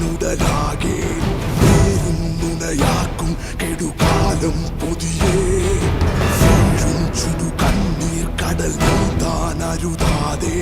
മുതലാകെ പേരും നുണയാക്കും കെടുകാലം പൊതിയേ. വീഴും ചുടു കണ്ണീർ കടൽ നീന്താൻ അരുതാതെ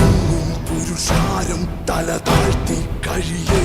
എങ്ങും പുരുഷാരം തല താഴ്ത്തി കഴിയേ.